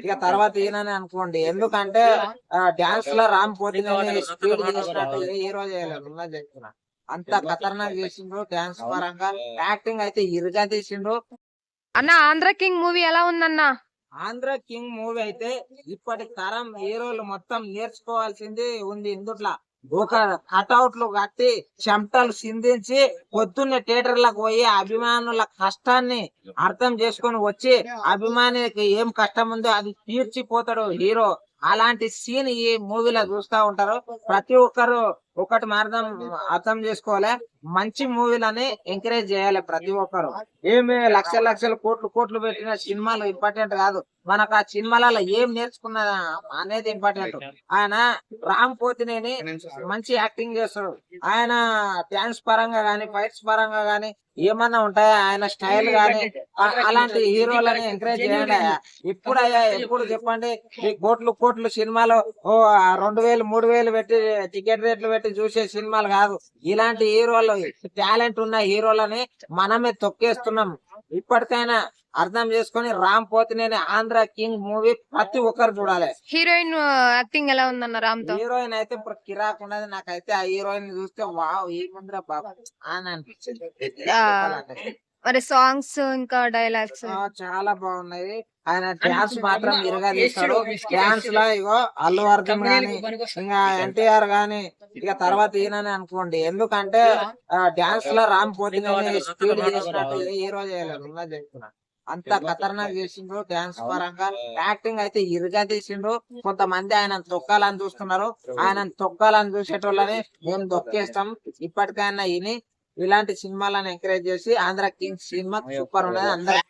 ఇక తర్వాత ఈయనని అనుకోండి. ఎందుకంటే డాన్స్లో రామ్ పోతినేని స్పీడ్ చేసినట్టు ఏ హీరో చేయలేదు ఉన్నది చెప్తున్నా. అంత ఖతర్నాక్ చేసిండ్రు డాన్స్ పరంగా. యాక్టింగ్ అయితే ఇరుగా తీసిండ్రు. అన్న ఆంధ్ర కింగ్ మూవీ ఎలా ఉందన్న? ఆంధ్ర కింగ్ మూవీ అయితే ఇప్పటి తరం హీరోలు మొత్తం నేర్చుకోవాల్సింది ఉంది ఇందుట్లా. ఒక కటౌట్లు కట్టి చెమటలు సిందించి పొద్దున్నే థియేటర్లకు పోయి అభిమానుల కష్టాన్ని అర్థం చేసుకొని వచ్చి అభిమానికి ఏం కష్టం ఉందో అది తీర్చిపోతాడు హీరో. అలాంటి సీన్ ఈ మూవీలో చూస్తా ఉంటారు. ప్రతి ఒక్కరు ఒకటి మార్గం అర్థం చేసుకోవాలి. మంచి మూవీలని ఎంకరేజ్ చేయాలి ప్రతి ఒక్కరు. ఏమి లక్షల లక్షల కోట్లు కోట్లు పెట్టిన సినిమాలు ఇంపార్టెంట్ కాదు. మనకు ఆ సినిమాలలో ఏం నేర్చుకున్నా అనేది ఇంపార్టెంట్. ఆయన రామ్ పోతినేని మంచి యాక్టింగ్ చేస్తాడు. ఆయన డాన్స్ పరంగా గానీ ఫైట్స్ పరంగా గానీ ఏమన్నా ఉంటాయా? ఆయన స్టైల్ గానీ అలాంటి హీరోలని ఎంకరేజ్ చేయండి ఇప్పుడు అయ్యా ఎప్పుడు చెప్పండి? ఈ కోట్లు కోట్లు సినిమాలు ఓ రెండు వేలు మూడు వేలు పెట్టి టికెట్ రేట్లు పెట్టి చూసే సినిమాలు కాదు. ఇలాంటి హీరోలు టాలెంట్ ఉన్న హీరోలని మనమే తొక్కేస్తున్నాం. ఇప్పటికైనా అర్థం చేసుకొని రామ్ పోతినేని ఆంధ్ర కింగ్ మూవీ ప్రతి ఒక్కరు చూడాలి. హీరోయిన్ యాక్టింగ్ ఎలా ఉందన్న రామ్తో హీరోయిన్ అయితే ఇప్పుడు కిరాక్ ఉన్నది. నాకైతే ఆ హీరోయిన్ చూస్తే వావ్ ఈ ముందర బాబా అని అనిపించింది. మరి సాంగ్స్ ఇంకా డైలాగ్స్? చాలా బాగున్నాయి. ఆయన డాన్స్ మాత్రం ఇరగా తీస్తాడు. డాన్స్లో ఇగో అల్లు అర్జున్ గాని ఇంకా ఎన్టీఆర్ గాని ఇక తర్వాత ఈయనని అనుకోండి. ఎందుకంటే డాన్స్లో రామ్ పోతినేని స్పీడ్ చేసినట్టు ఏ హీరో చేయలేదు చెప్తున్నా. అంత ఖతర్నాక్ చేసిండ్రు డాన్స్ పరంగా. యాక్టింగ్ అయితే ఇరుగా తీసిండ్రు. కొంతమంది ఆయన తొక్కాలని చూస్తున్నారు. ఆయన తొక్కాలని చూసేటోళ్ళని మేము తొక్కేస్తాం. ఇప్పటికైనా ఇని ఇలాంటి సినిమాలను ఎంకరేజ్ చేసి ఆంధ్ర కింగ్ సినిమా సూపర్ ఉన్నది. అందరూ